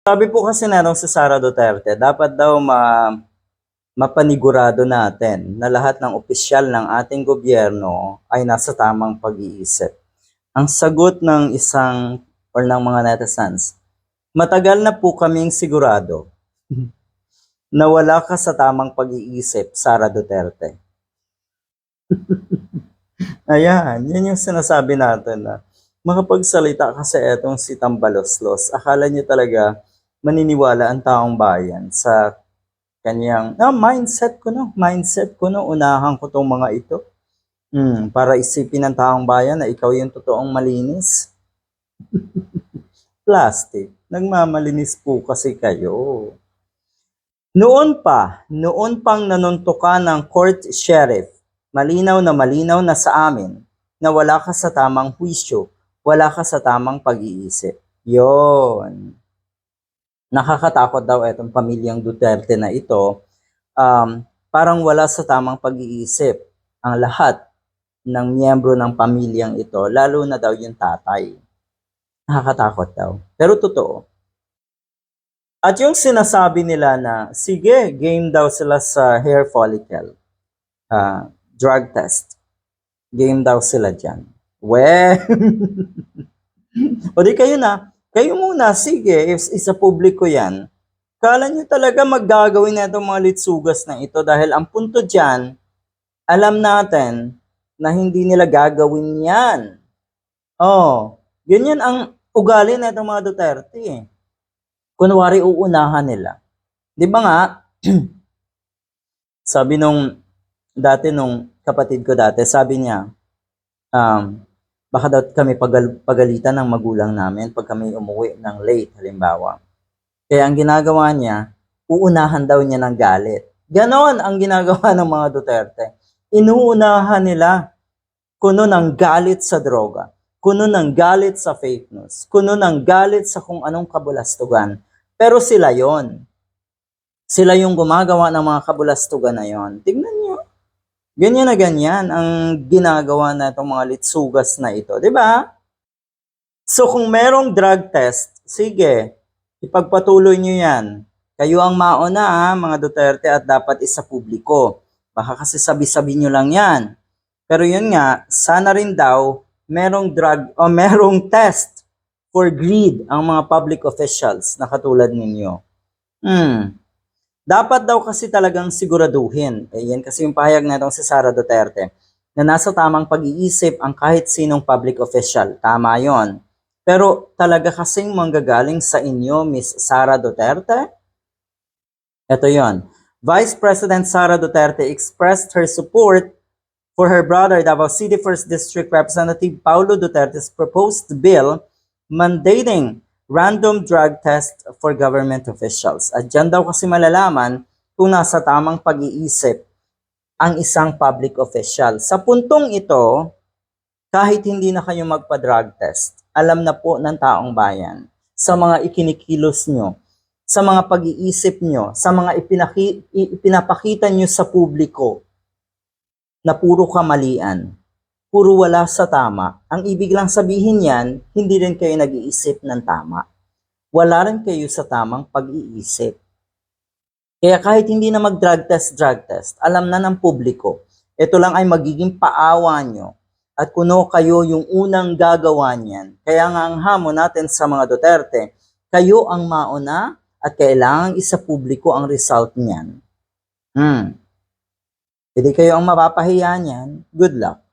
Sabi po kasi natong si Sara Duterte, dapat daw ma mapanigurado natin na lahat ng opisyal ng ating gobyerno ay nasa tamang pag-iisip. Ang sagot ng isang or ng mga netizens, matagal na po kaming sigurado na wala ka sa tamang pag-iisip, Sara Duterte. Ayan, yun yung sinasabi natin na makapagsalita kasi etong si Tambaloslos. Akala niya talaga maniniwala ang taong bayan sa kanyang ah, mindset ko no, mindset ko no, unahan ko tong mga ito. Hmm, para isipin ng taong bayan na ikaw yung totoong malinis. Plastic. Nagmamalinis po kasi kayo. Noon pa, noon pang nanuntukan ng court sheriff, malinaw na malinaw na sa amin na wala ka sa tamang hwisyo, wala ka sa tamang pag-iisip. Yon. Nakakatakot daw itong pamilyang Duterte na ito. Um, parang wala sa tamang pag-iisip ang lahat ng miyembro ng pamilyang ito, lalo na daw yung tatay. Nakakatakot daw. Pero totoo. At yung sinasabi nila na, sige, game daw sila sa hair follicle. ah, drug test. Game daw sila dyan. We! o di kayo na, kayo muna, sige, is, isa publiko yan. Kala nyo talaga maggagawin na itong mga litsugas na ito dahil ang punto dyan, alam natin na hindi nila gagawin yan. Oh, ganyan ang ugali na itong mga Duterte. eh. Kunwari uunahan nila. Di ba nga, sabi nung, dati nung kapatid ko dati, sabi niya, um, baka daw kami pagal, pagalitan ng magulang namin pag kami umuwi ng late, halimbawa. Kaya ang ginagawa niya, uunahan daw niya ng galit. Ganon ang ginagawa ng mga Duterte. Inuunahan nila kuno ng galit sa droga, kuno ng galit sa fake news, kuno ng galit sa kung anong kabulastugan. Pero sila yon. Sila yung gumagawa ng mga kabulastugan na yon. Tignan. Ganyan na ganyan ang ginagawa na itong mga litsugas na ito. di ba? So kung merong drug test, sige, ipagpatuloy nyo yan. Kayo ang mauna ha, mga Duterte at dapat isa publiko. Baka kasi sabi-sabi nyo lang yan. Pero yun nga, sana rin daw merong drug o merong test for greed ang mga public officials na katulad ninyo. Hmm. Dapat daw kasi talagang siguraduhin, eh, yan kasi yung pahayag na itong si Sara Duterte, na nasa tamang pag-iisip ang kahit sinong public official. Tama yon. Pero talaga kasing manggagaling sa inyo, Miss Sara Duterte? Ito yon. Vice President Sara Duterte expressed her support for her brother, Davao City 1st District Representative Paulo Duterte's proposed bill mandating random drug test for government officials. At dyan daw kasi malalaman kung nasa tamang pag-iisip ang isang public official. Sa puntong ito, kahit hindi na kayo magpa-drug test, alam na po ng taong bayan sa mga ikinikilos nyo, sa mga pag-iisip nyo, sa mga ipinaki, ipinapakita nyo sa publiko na puro kamalian, puro wala sa tama. Ang ibig lang sabihin yan, hindi rin kayo nag-iisip ng tama. Wala rin kayo sa tamang pag-iisip. Kaya kahit hindi na mag-drug test, drug test, alam na ng publiko, ito lang ay magiging paawa nyo at kuno kayo yung unang gagawa niyan. Kaya nga ang hamon natin sa mga Duterte, kayo ang mauna at kailangang isa publiko ang result niyan. Hmm. Hindi kayo ang mapapahiya niyan, good luck.